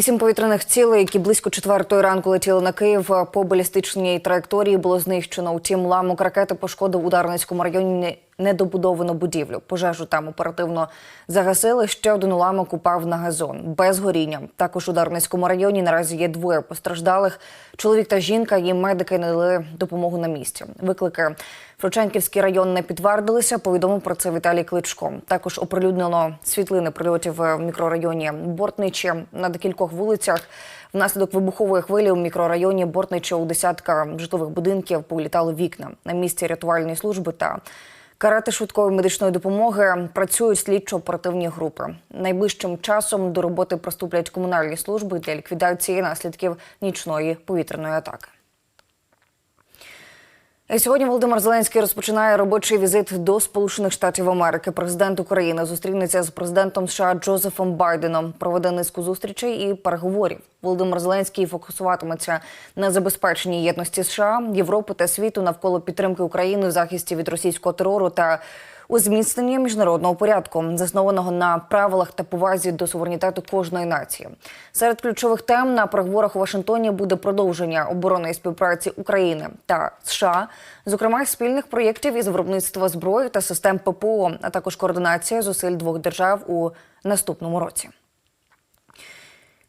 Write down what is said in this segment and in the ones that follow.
Вісім повітряних цілей, які близько четвертої ранку летіли на Київ по балістичній траєкторії, було знищено. Утім, ламок ракети пошкодив у Дарницькому районі недобудовану будівлю. Пожежу там оперативно загасили. Ще один уламок упав на газон без горіння. Також у Дарницькому районі наразі є двоє постраждалих. Чоловік та жінка. Їм медики надали допомогу на місці. Виклики Фручанківський район не підтвердилися. Повідомив про це Віталій Кличко. Також оприлюднено світлини прильотів в мікрорайоні Бортничі на декількох вулицях. Внаслідок вибухової хвилі у мікрорайоні Бортничі у десятка житлових будинків повилітали вікна на місці рятувальної служби та карети швидкої медичної допомоги працюють слідчо-оперативні групи. Найближчим часом до роботи приступлять комунальні служби для ліквідації наслідків нічної повітряної атаки. Сьогодні Володимир Зеленський розпочинає робочий візит до Сполучених Штатів Америки. Президент України зустрінеться з президентом США Джозефом Байденом. Проведе низку зустрічей і переговорів. Володимир Зеленський фокусуватиметься на забезпеченні єдності США, Європи та світу навколо підтримки України в захисті від російського терору та у зміцненні міжнародного порядку, заснованого на правилах та повазі до суверенітету кожної нації. Серед ключових тем на переговорах у Вашингтоні буде продовження оборонної співпраці України та США, зокрема спільних проєктів із виробництва зброї та систем ППО, а також координація зусиль двох держав у наступному році.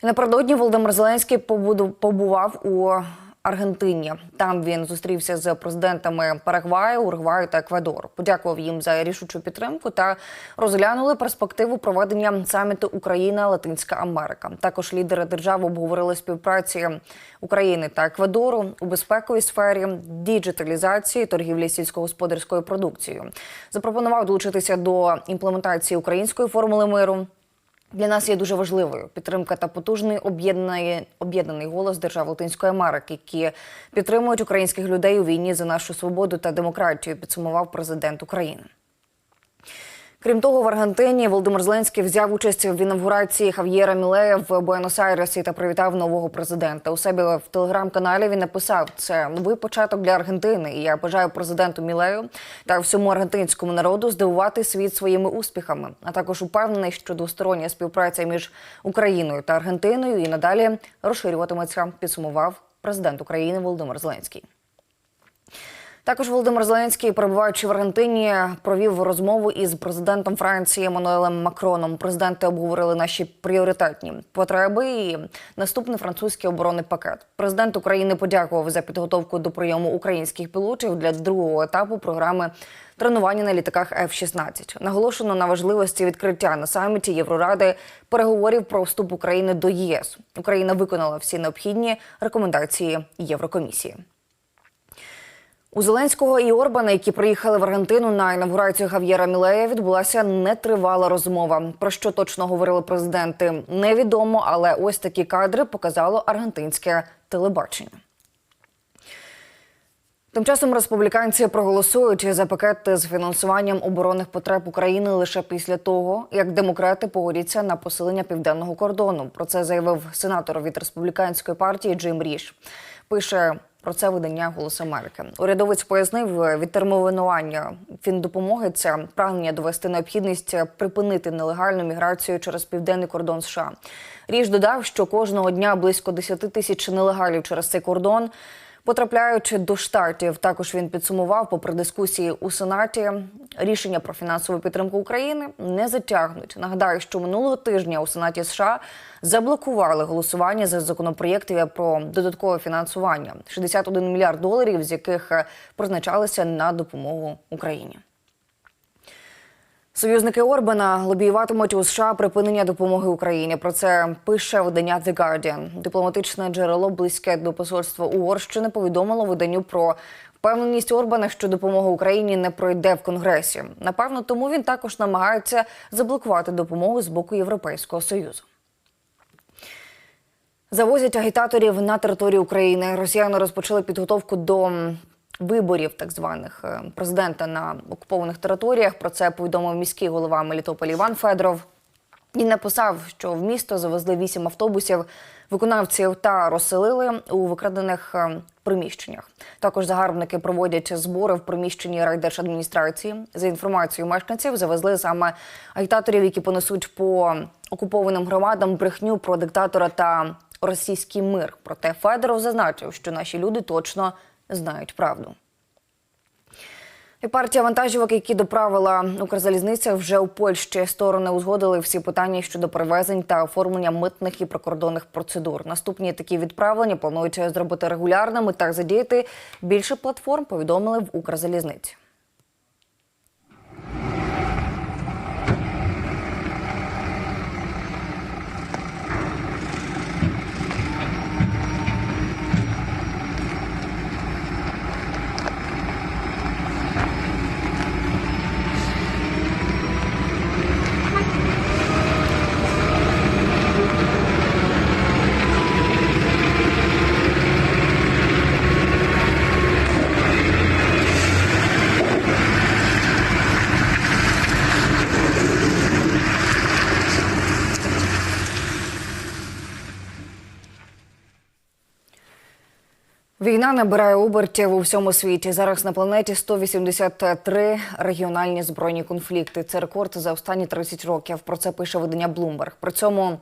Напередодні Володимир Зеленський побував у Аргентині. Там він зустрівся з президентами Парагваю, Уругваю та Еквадору. Подякував їм за рішучу підтримку та розглянули перспективу проведення саміту Україна Латинська Америка. Також лідери держав обговорили співпраці України та Еквадору у безпековій сфері, діджиталізації, торгівлі сільськогосподарською продукцією. Запропонував долучитися до імплементації української формули миру. Для нас є дуже важливою підтримка та потужний об'єднаний об'єднаний голос держав Латинської Америки, які підтримують українських людей у війні за нашу свободу та демократію. Підсумував президент України. Крім того, в Аргентині Володимир Зеленський взяв участь в інавгурації Хав'єра Мілея в Буенос-Айресі та привітав нового президента. У себе в телеграм-каналі він написав: це новий початок для Аргентини. І я бажаю президенту Мілею та всьому аргентинському народу здивувати світ своїми успіхами. А також упевнений, що двостороння співпраця між Україною та Аргентиною і надалі розширюватиметься. Підсумував президент України Володимир Зеленський. Також Володимир Зеленський, перебуваючи в Аргентині, провів розмову із президентом Франції Еммануелем Макроном. Президенти обговорили наші пріоритетні потреби і наступний французький оборонний пакет. Президент України подякував за підготовку до прийому українських пілотів для другого етапу програми тренування на літаках F-16. Наголошено на важливості відкриття на саміті Євроради переговорів про вступ України до ЄС. Україна виконала всі необхідні рекомендації Єврокомісії. У Зеленського і Орбана, які приїхали в Аргентину на інавгурацію Хав'єра Мілея, відбулася нетривала розмова. Про що точно говорили президенти, невідомо, але ось такі кадри показало аргентинське телебачення. Тим часом республіканці проголосують за пакет з фінансуванням оборонних потреб України лише після того, як демократи погодяться на посилення південного кордону. Про це заявив сенатор від республіканської партії Джим Ріш. Пише про це видання Голос Америки. Урядовець пояснив, відтермінування фіндопомоги це прагнення довести необхідність припинити нелегальну міграцію через південний кордон США. Ріж додав, що кожного дня близько 10 тисяч нелегалів через цей кордон. Потрапляють до штатів, також він підсумував, попри дискусії у сенаті, рішення про фінансову підтримку України не затягнуть. Нагадаю, що минулого тижня у сенаті США заблокували голосування за законопроєкти про додаткове фінансування 61 мільярд доларів, з яких е, призначалися на допомогу Україні. Союзники Орбана лобіюватимуть у США припинення допомоги Україні. Про це пише видання The Guardian. Дипломатичне джерело близьке до посольства Угорщини повідомило виданню про впевненість Орбана, що допомога Україні не пройде в Конгресі. Напевно, тому він також намагається заблокувати допомогу з боку Європейського союзу. Завозять агітаторів на територію України. Росіяни розпочали підготовку до виборів так званих е, президента на окупованих територіях. Про це повідомив міський голова Мелітополя Іван Федоров. Він написав, що в місто завезли вісім автобусів виконавців та розселили у викрадених е, приміщеннях. Також загарбники проводять збори в приміщенні райдержадміністрації. За інформацією мешканців, завезли саме агітаторів, які понесуть по окупованим громадам брехню про диктатора та російський мир. Проте Федоров зазначив, що наші люди точно знають правду. І партія вантажівок, які доправила Укрзалізниця, вже у Польщі сторони узгодили всі питання щодо перевезень та оформлення митних і прикордонних процедур. Наступні такі відправлення планують зробити регулярними та задіяти більше платформ. Повідомили в Укрзалізниці. Війна набирає обертів у всьому світі. Зараз на планеті 183 регіональні збройні конфлікти. Це рекорд за останні 30 років. Про це пише видання Bloomberg. При цьому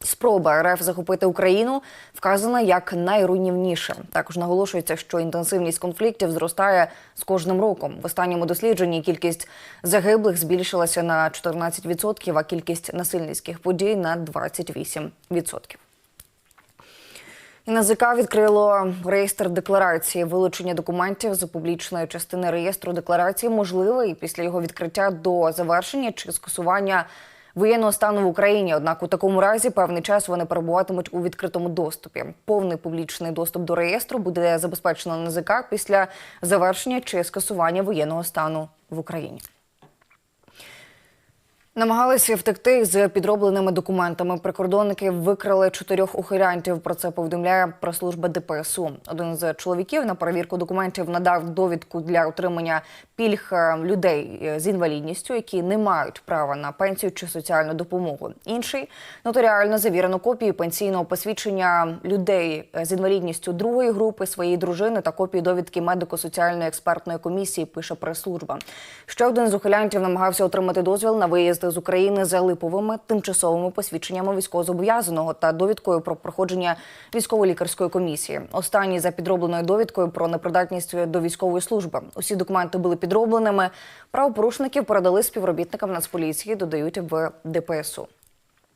спроба РФ захопити Україну вказана як найруйнівніша. Також наголошується, що інтенсивність конфліктів зростає з кожним роком. В останньому дослідженні кількість загиблих збільшилася на 14%, а кількість насильницьких подій на 28%. НАЗК відкрило реєстр декларації. Вилучення документів з публічної частини реєстру декларації можливе і після його відкриття до завершення чи скасування воєнного стану в Україні. Однак у такому разі певний час вони перебуватимуть у відкритому доступі. Повний публічний доступ до реєстру буде забезпечено НАЗК після завершення чи скасування воєнного стану в Україні. Намагалися втекти з підробленими документами. Прикордонники викрали чотирьох ухилянтів. Про це повідомляє прес-служба ДПСУ. Один з чоловіків на перевірку документів надав довідку для отримання пільг е, людей е, з інвалідністю, які не мають права на пенсію чи соціальну допомогу. Інший нотаріально завірену копію пенсійного посвідчення людей е, з інвалідністю другої групи своєї дружини та копію довідки медико-соціальної експертної комісії. Пише прес-служба. Ще один з ухилянтів намагався отримати дозвіл на виїзд з України за липовими тимчасовими посвідченнями військовозобов'язаного та довідкою про проходження військово-лікарської комісії. Останні за підробленою довідкою про непридатність до військової служби. Усі документи були підробленими. Правопорушників передали співробітникам Нацполіції, додають в ДПСУ.